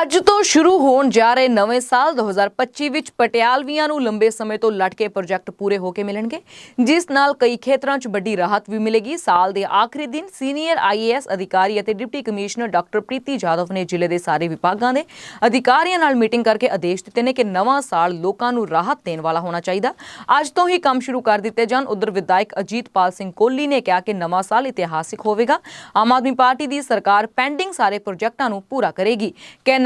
ਅੱਜ ਤੋਂ ਸ਼ੁਰੂ ਹੋਣ ਜਾ ਰਹੇ ਨਵੇਂ ਸਾਲ 2025 ਵਿੱਚ ਪਟਿਆਲਵੀਆਂ ਨੂੰ ਲੰਬੇ ਸਮੇਂ ਤੋਂ ਲਟਕੇ ਪ੍ਰੋਜੈਕਟ ਪੂਰੇ ਹੋ ਕੇ ਮਿਲਣਗੇ, ਜਿਸ ਨਾਲ ਕਈ ਖੇਤਰਾਂ 'ਚ ਵੱਡੀ ਰਾਹਤ ਵੀ ਮਿਲੇਗੀ। ਸਾਲ ਦੇ ਆਖਰੀ ਦਿਨ ਸੀਨੀਅਰ ਆਈਏਐਸ ਅਧਿਕਾਰੀ ਅਤੇ deputy commissioner doctor Preeti Jadhav ਨੇ ਜ਼ਿਲ੍ਹੇ ਦੇ ਸਾਰੇ ਵਿਭਾਗਾਂ ਦੇ ਅਧਿਕਾਰੀਆਂ ਨਾਲ ਮੀਟਿੰਗ ਕਰਕੇ ਆਦੇਸ਼ ਦਿੱਤੇ ਨੇ ਕਿ ਨਵਾਂ ਸਾਲ ਲੋਕਾਂ ਨੂੰ ਰਾਹਤ ਦੇਣ ਵਾਲਾ ਹੋਣਾ ਚਾਹੀਦਾ। ਅੱਜ ਤੋਂ ਹੀ ਕੰਮ ਸ਼ੁਰੂ ਕਰ ਦਿੱਤੇ ਜਾਣ। ਉਧਰ ਵਿਧਾਇਕ ਅਜੀਤਪਾਲ ਸਿੰਘ ਕੋਹਲੀ ਨੇ ਕਿਹਾ ਕਿ ਨਵਾਂ ਸਾਲ ਇਤਿਹਾਸਿਕ ਹੋਵੇਗਾ। ਆਮ ਆਦਮੀ ਪਾਰਟੀ ਦੀ ਸਰਕਾਰ ਪੈਂਡਿੰਗ ਸਾਰੇ ਪ੍ਰੋਜੈਕਟਾਂ ਨੂੰ ਪੂਰਾ ਕਰੇਗੀ।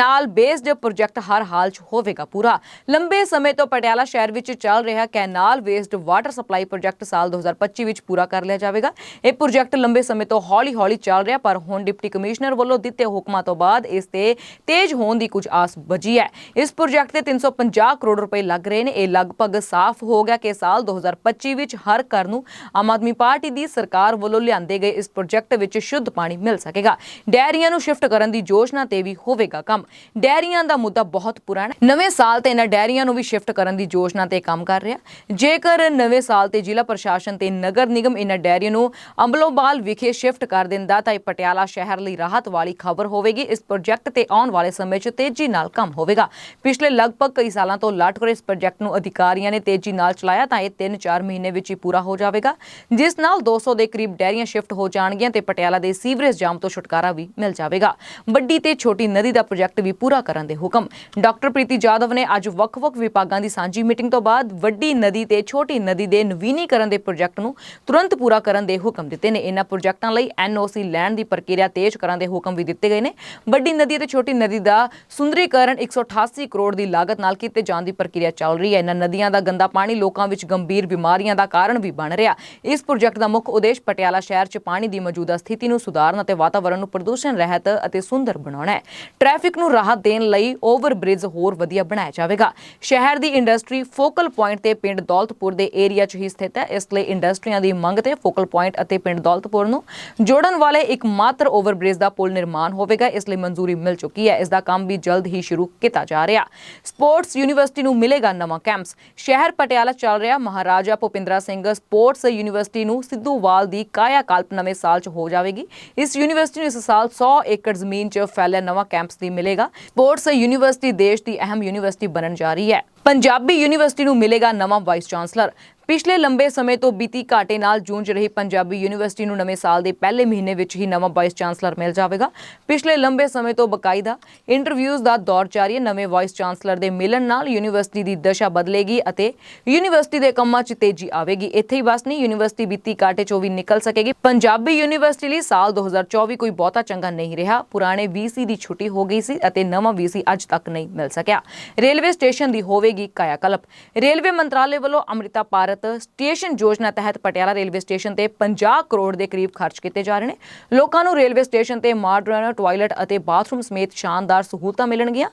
ਨਾਲ ਬੇਸਡ ਪ੍ਰੋਜੈਕਟ ਹਰ ਹਾਲ 'ਚ ਹੋਵੇਗਾ ਪੂਰਾ। ਲੰਬੇ ਸਮੇਂ ਤੋਂ ਪਟਿਆਲਾ ਸ਼ਹਿਰ ਵਿੱਚ ਚੱਲ ਰਿਹਾ canal based water supply project ਸਾਲ 2025 ਵਿੱਚ ਪੂਰਾ ਕਰ ਲਿਆ ਜਾਵੇਗਾ। ਇਹ ਪ੍ਰੋਜੈਕਟ ਲੰਬੇ ਸਮੇਂ ਤੋਂ ਹੌਲੀ-ਹੌਲੀ ਚੱਲ ਰਿਹਾ, ਪਰ ਹੁਣ ਡਿਪਟੀ ਕਮਿਸ਼ਨਰ ਵੱਲੋਂ ਦਿੱਤੇ ਹੁਕਮਾਂ ਤੋਂ ਬਾਅਦ ਇਸ ਤੇ ਤੇਜ਼ ਹੋਣ ਦੀ ਕੁਝ ਆਸ ਬਜੀ ਹੈ। ਇਸ ਪ੍ਰੋਜੈਕਟ ਤੇ 350 ਕਰੋੜ ਰੁਪਏ ਲੱਗ ਰਹੇ ਨੇ। ਇਹ ਲਗਭਗ ਸਾਫ਼ ਹੋ ਗਿਆ ਕਿ ਸਾਲ 2025 ਵਿੱਚ ਹਰ ਘਰ ਨੂੰ ਆਮ ਆਦਮੀ ਪਾਰਟੀ ਦੀ ਸਰਕਾਰ ਵੱਲੋਂ ਲਿਆਂਦੇ ਗਏ ਇਸ ਪ੍ਰੋਜੈਕਟ ਵਿੱਚ ਸ਼ੁੱਧ ਪਾਣੀ ਮਿਲ ਸਕੇਗਾ। ਡੈਰੀਆਂ ਨੂੰ ਸ਼ਿਫਟ ਕਰਨ ਦੀ ਯੋਜਨਾ ਤੇ ਵੀ ਹੋਵੇਗਾ ਕੰਮ। ਡੈਰੀਆਂ ਦਾ ਮੁੱਦਾ ਬਹੁਤ ਪੁਰਾਣਾ ਨਵੇਂ ਸਾਲ ਤੇ ਇਹਨਾਂ ਡੈਰੀਆਂ ਨੂੰ ਵੀ ਸ਼ਿਫਟ ਕਰਨ ਦੀ ਯੋਜਨਾ ਤੇ ਕੰਮ ਕਰ ਰਿਹਾ ਜੇਕਰ ਨਵੇਂ ਸਾਲ ਤੇ ਜ਼ਿਲ੍ਹਾ ਪ੍ਰਸ਼ਾਸਨ ਤੇ ਨਗਰ ਨਿਗਮ ਇਹਨਾਂ ਡੈਰੀਆਂ ਨੂੰ ਅੰਬਲੋਬਾਲ ਵਿਖੇ ਸ਼ਿਫਟ ਕਰ ਦਿੰਦਾ ਤਾਂ ਇਹ ਪਟਿਆਲਾ ਸ਼ਹਿਰ ਲਈ ਰਾਹਤ ਵਾਲੀ ਖਬਰ ਹੋਵੇਗੀ। ਇਸ ਪ੍ਰੋਜੈਕਟ ਤੇ ਆਉਣ ਵਾਲੇ ਸਮੇਂ 'ਚ ਤੇਜ਼ੀ ਨਾਲ ਕੰਮ ਹੋਵੇਗਾ। ਪਿਛਲੇ ਲਗਭਗ ਕਈ ਸਾਲਾਂ ਤੋਂ ਲਾਟਕਰ ਇਸ ਪ੍ਰੋਜੈਕਟ ਨੂੰ ਅਧਿਕਾਰੀਆਂ ਨੇ ਤੇਜ਼ੀ ਨਾਲ ਚਲਾਇਆ ਤਾਂ ਇਹ 3-4 ਮਹੀਨੇ ਵਿੱਚ ਹੀ ਪੂਰਾ ਹੋ ਜਾਵੇਗਾ। ਜਿਸ ਨਾਲ 200 ਦੇ ਕਰੀਬ ਡੈਰੀਆਂ ਸ਼ਿਫਟ ਹੋ ਜਾਣਗੀਆਂ ਤੇ ਪਟਿਆਲਾ ਦੇ ਸੀਵਰੇਜ ਜਾਮ ਤੋਂ ਛੁਟਕਾਰਾ ਵੀ ਮਿਲ ਜਾਵੇਗਾ। ਵੱਡੀ ਤੇ ਛੋਟੀ ਨਦੀ ਦਾ ਪ੍ਰੋਜੈਕਟ ਵੀ ਪੂਰਾ ਕਰਨ ਦੇ ਹੁਕਮ। ਡਾਕਟਰ ਪ੍ਰੀਤੀ ਜਾਦਵ ਨੇ ਅੱਜ ਵੱਖ-ਵੱਖ ਵਿਭਾਗਾਂ ਦੀ ਸਾਂਝੀ ਮੀਟਿੰਗ ਤੋਂ ਬਾਅਦ ਵੱਡੀ ਨਦੀ ਤੇ ਛੋਟੀ ਨਦੀ ਦੇ ਨਵੀਨੀਕਰਨ ਦੇ ਪ੍ਰੋਜੈਕਟ ਨੂੰ ਤੁਰੰਤ ਪੂਰਾ ਕਰਨ ਦੇ ਹੁਕਮ ਦਿੱਤੇ ਨੇ। ਇਹਨਾਂ ਪ੍ਰੋਜੈਕਟਾਂ ਲਈ ਐਨਓਸੀ ਲੈਣ ਦੀ ਪ੍ਰਕਿਰਿਆ ਤੇਜ਼ ਕਰਨ ਦੇ ਹੁਕਮ ਵੀ ਦਿੱਤੇ ਗਏ ਨੇ। ਵੱਡੀ ਨਦੀ ਤੇ ਛੋਟੀ ਨਦੀ ਦਾ ਸੁੰਦਰੀਕਰਨ 188 ਕਰੋੜ ਦੀ ਲਾਗਤ ਨਾਲ ਕੀਤੇ ਜਾਣ ਦੀ ਪ੍ਰਕਿਰਿਆ ਚੱਲ ਰਹੀ ਹੈ। ਇਹਨਾਂ ਨਦੀਆਂ ਦਾ ਗੰਦਾ ਪਾਣੀ ਲੋਕਾਂ ਵਿੱਚ ਗੰਭੀਰ ਬਿਮਾਰੀਆਂ ਦਾ ਕਾਰਨ ਵੀ ਬਣ ਰਿਹਾ। ਇਸ ਪ੍ਰੋਜੈਕਟ ਦਾ ਮੁੱਖ ਉਦੇਸ਼ ਪਟਿਆਲਾ ਸ਼ਹਿਰ 'ਚ ਪਾਣੀ ਦੀ ਮੌਜੂਦਾ ਸਥਿਤੀ ਨੂੰ ਸੁਧਾਰਨ ਅਤੇ ਵਾਤਾਵਰਣ ਨੂੰ ਪ੍ਰਦੂਸ਼ਣ ਰਹਿਤ ਅਤੇ ਸੁੰਦਰ ਬਣਾਉਣਾ ਹੈ। ਟ੍ਰੈਫਿਕ ਨੂੰ ਰਾਹਤ ਦੇਣ ਲਈ ਓਵਰ ਬ੍ਰਿਜ ਹੋਰ ਵਧੀਆ ਬਣਾਇਆ ਜਾਵੇਗਾ। ਸ਼ਹਿਰ ਦੀ ਇੰਡਸਟਰੀ ਫੋਕਲ ਪੁਆਇੰਟ ਤੇ ਪਿੰਡ ਦੌਲਤਪੁਰ ਦੇ ਏਰੀਆ 'ਚ ਹੀ ਸਥਿਤ ਹੈ। ਇਸ ਲਈ ਇੰਡਸਟਰੀਆਂ ਦੀ ਮੰਗ ਤੇ ਫੋਕਲ ਪੁਆਇੰਟ ਅਤੇ ਪਿੰਡ ਦੌਲਤਪੁਰ ਨੂੰ ਜੋੜਨ ਵਾਲੇ ਇੱਕ ਮਾਤਰ ਓਵਰ ਬ੍ਰਿਜ ਦਾ ਪੁਲ ਨਿਰਮਾਣ ਹੋਵੇਗਾ। ਇਸ ਲਈ ਮਨਜ਼ੂਰੀ ਮਿਲ ਚੁੱਕੀ ਹੈ। ਇਸ ਦਾ ਕੰਮ ਵੀ ਜਲਦ ਹੀ ਸ਼ੁਰੂ ਕੀਤਾ ਜਾ ਰਿਹਾ। ਸਪੋਰਟਸ ਯੂਨੀਵਰਸਿਟੀ ਨੂੰ ਮਿਲੇਗਾ ਨਵਾਂ ਕੈਂਪਸ। ਸ਼ਹਿਰ ਪਟਿਆਲਾ ਚੱਲ ਰਿਹਾ। ਮਹਾਰਾਜਾ ਭੁਪਿੰਦਰਾ ਸਿੰਘ ਸਪੋਰਟਸ ਯੂਨੀਵਰਸਿਟੀ ਨੂੰ ਸਿੱਧੂਵਾਲ ਦੀ ਕਾਇਆ ਕਲਪ ਨਵੇਂ ਸਾਲ 'ਚ ਹੋ ਜਾਵੇਗੀ। ਇਸ ਯੂਨੀਵਰਸਿਟੀ ਨੂੰ ਇਸ ਸਾਲ 100 ਏਕੜ ਜ਼ਮੀਨ 'ਚ ਫੈਲਿਆ ਨਵਾਂ ਕੈਂਪਸ ਦੀ ਮਿਲੇਗਾ। ਸਪੋਰਟਸ ਯੂਨੀਵਰਸਿਟੀ, ਦੇਸ਼ ਦੀ ਅਹਿਮ ਯੂਨੀਵਰਸਿਟੀ ਬਣਨ ਜਾ ਰਹੀ ਹੈ। ਪੰਜਾਬੀ ਯੂਨੀਵਰਸਿਟੀ ਨੂੰ ਮਿਲੇਗਾ ਨਵਾਂ ਵਾਈਸ ਚਾਂਸਲਰ। ਪਿਛਲੇ ਲੰਬੇ ਸਮੇਂ ਤੋਂ ਬੀਤੀ ਘਾਟੇ ਨਾਲ ਜੂਝ ਰਹੀ ਪੰਜਾਬੀ ਯੂਨੀਵਰਸਿਟੀ ਨੂੰ ਨਵੇਂ ਸਾਲ ਦੇ ਪਹਿਲੇ ਮਹੀਨੇ ਵਿੱਚ ਹੀ ਨਵਾਂ ਵਾਈਸ ਚਾਂਸਲਰ ਮਿਲ ਜਾਵੇਗਾ। ਪਿਛਲੇ ਲੰਬੇ ਸਮੇਂ ਤੋਂ ਬਕਾਇਦਾ ਇੰਟਰਵਿਊਜ਼ ਦਾ ਦੌਰ ਜਾਰੀ ਹੈ। ਨਵੇਂ ਵਾਈਸ ਚਾਂਸਲਰ ਦੇ ਮਿਲਣ ਨਾਲ ਯੂਨੀਵਰਸਿਟੀ ਦੀ ਦਸ਼ਾ ਬਦਲੇਗੀ ਅਤੇ ਯੂਨੀਵਰਸਿਟੀ ਦੇ ਕੰਮਾਂ 'ਚ ਤੇਜ਼ੀ ਆਵੇਗੀ। ਇੱਥੇ ਹੀ ਬਸ ਨਹੀਂ, ਯੂਨੀਵਰਸਿਟੀ ਬੀਤੀ ਘਾਟੇ 'ਚੋਂ ਵੀ ਨਿਕਲ ਸਕੇਗੀ। ਪੰਜਾਬੀ ਯੂਨੀਵਰਸਿਟੀ ਲਈ ਸਾਲ 2024 ਕੋਈ ਬਹੁਤਾ ਚੰਗਾ ਨਹੀਂ ਰਿਹਾ। ਪੁਰਾਣੇ ਵੀਸੀ ਦੀ ਛੁੱਟੀ ਹੋ ਗਈ ਸੀ ਅਤੇ ਨਵਾਂ ਵੀਸੀ ਅੱਜ ਤੱਕ ਨਹੀਂ ਮਿਲ ਸਕਿਆ। ਰੇਲਵੇ ਸਟੇਸ਼ਨ ਦੀ ਹੋਵੇਗੀ ਕਾਇਆਕਲਪ। ਰੇਲਵੇ ਮੰਤਰਾਲੇ ਵੱਲੋਂ ਅੰਮ੍ਰਿਤਾ ਭਾਰਤ ਸਟੇਸ਼ਨ ਯੋਜਨਾ ਤਹਿਤ ਪਟਿਆਲਾ ਰੇਲਵੇ ਸਟੇਸ਼ਨ ਤੇ 50 ਕਰੋੜ ਦੇ ਕਰੀਬ ਖਰਚ ਕੀਤੇ ਜਾ ਰਹੇ ਨੇ। ਲੋਕਾਂ ਨੂੰ ਰੇਲਵੇ ਸਟੇਸ਼ਨ ਤੇ ਮਾਡਰਨ ਟਾਇਲਟ ਅਤੇ ਬਾਥਰੂਮ ਸਮੇਤ ਸ਼ਾਨਦਾਰ ਸਹੂਲਤਾਂ ਮਿਲਣਗੀਆਂ।